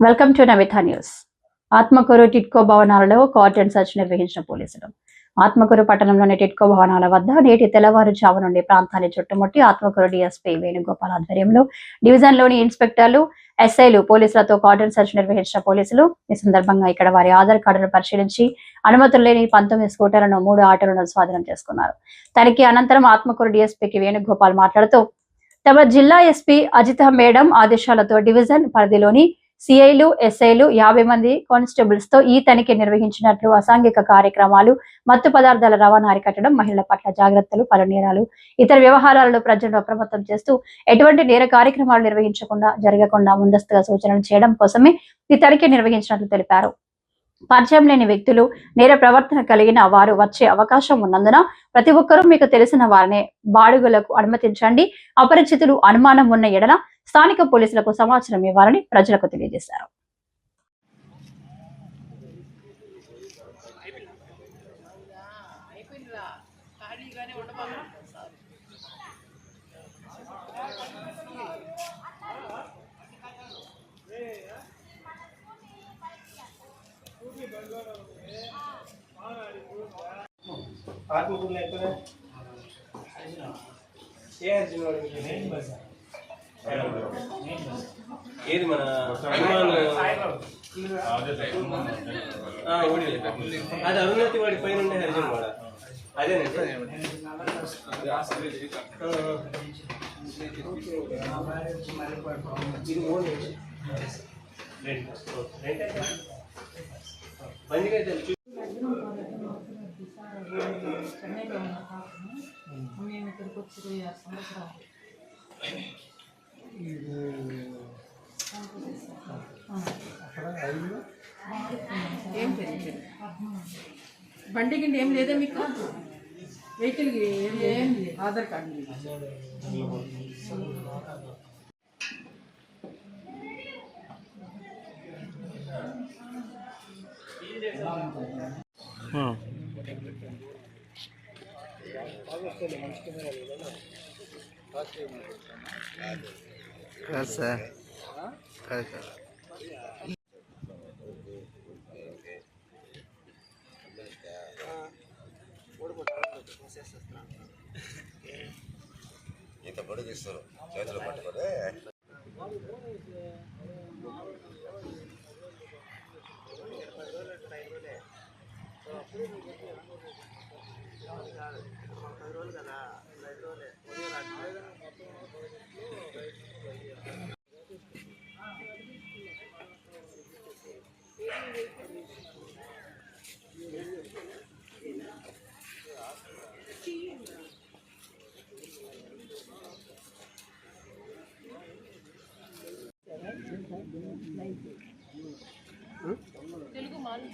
Welcome to Namitha News Atmakur TIDCO భవనాలలో cordon search నిర్వహించిన పోలీసులు. ఆత్మకూరు పట్టణంలోని టిట్కో భవనాల వద్ద నేటి తెల్లవారుజాము నుండి ప్రాంతాన్ని చుట్టుముట్టి ఆత్మకూరు డిఎస్పీ వేణుగోపాల్ ఆధ్వర్యంలో డివిజన్లోని ఇన్స్పెక్టర్లు ఎస్ఐలు పోలీసులతో కార్డన్ సర్చ్ నిర్వహించిన పోలీసులు ఈ సందర్భంగా ఇక్కడ వారి ఆధార్ కార్డును పరిశీలించి అనుమతులు లేని పంతొమ్మిది స్కూటర్లను మూడు ఆటోలను స్వాధీనం చేసుకున్నారు. తనిఖీ అనంతరం ఆత్మకూరు డిఎస్పీకి వేణుగోపాల్ మాట్లాడుతూ తమ జిల్లా ఎస్పీ అజిత మేడం ఆదేశాలతో డివిజన్ పరిధిలోని సిఐలు ఎస్ఐలు యాభై మంది కానిస్టేబుల్స్తో ఈ తనిఖీ నిర్వహించినట్లు అసాంఘిక కార్యక్రమాలు మత్తు పదార్థాల రవాణా అరికట్టడం మహిళల పట్ల జాగ్రత్తలు పలు నేరాలు ఇతర వ్యవహారాలలో ప్రజలను అప్రమత్తం చేస్తూ ఎటువంటి నేర కార్యక్రమాలు నిర్వహించకుండా జరగకుండా ముందస్తుగా సూచనలు చేయడం కోసమే ఈ తనిఖీ నిర్వహించినట్లు తెలిపారు. పరిచయం లేని వ్యక్తులు నేర ప్రవర్తన కలిగిన వారు వచ్చే అవకాశం ఉన్నందున ప్రతి ఒక్కరూ మీకు తెలిసిన వారిని బాడుగులకు అనుమతించండి. అపరిచితులు అనుమానం ఉన్న ఎడల స్థానిక పోలీసులకు సమాచారం ఇవ్వాలని ప్రజలకు తెలియజేశారు ఆత్మకూరులో ఎక్కడ ఏ అర్జున్ వాడు మీకు? ఏది మన హనుమాన్ ఆ, అది అరుణతి వాడి పైన ఉండే హరిజన్ వాడ అదేనండి ఆ, ఇది మూడు బండిగా తెలుసు చెన్నైలో ఉన్న మేము ఇక్కడికి వచ్చి ఇరవై ఆరు సంవత్సరాలు ఏం తెలియదు బండి గిండి ఏం లేదా మీకు? వెహికల్ ఏం ఏం లేదు. ఆధార్ కార్డు లేదు. కాదు సార్ కాదు సార్ ఇంత పొడుగు ఇస్తారు చేతులు పట్టుకొని.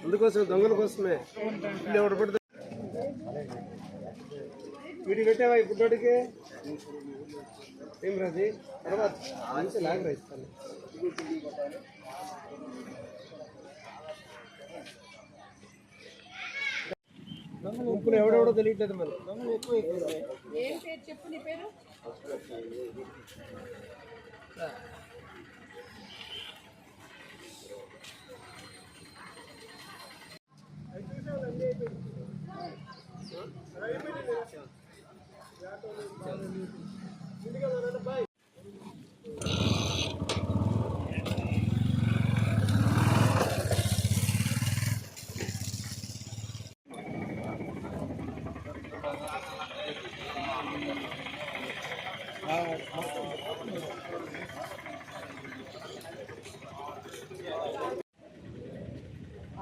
అందుకోసం దొంగల కోసమే. వీళ్ళు ఎవడు పడితే వీడి పెట్టావా ఈ బుడ్డోడికి? ఏం రాజీ? తర్వాత మంచి లాగరా ఇస్తాను. గుంపులు ఎవడెవడో తెలియట్లేదు మరి. దొంగలు ఎక్కువ ఏం పేరు చెప్పు నీ పేరు?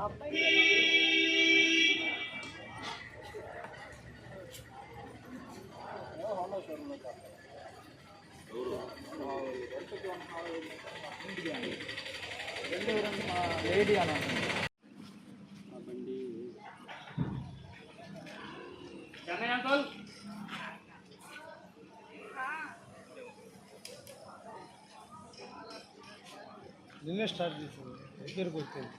అబ్బాయి నిన్నే స్టార్ట్ చేసింది దగ్గరకు వచ్చింది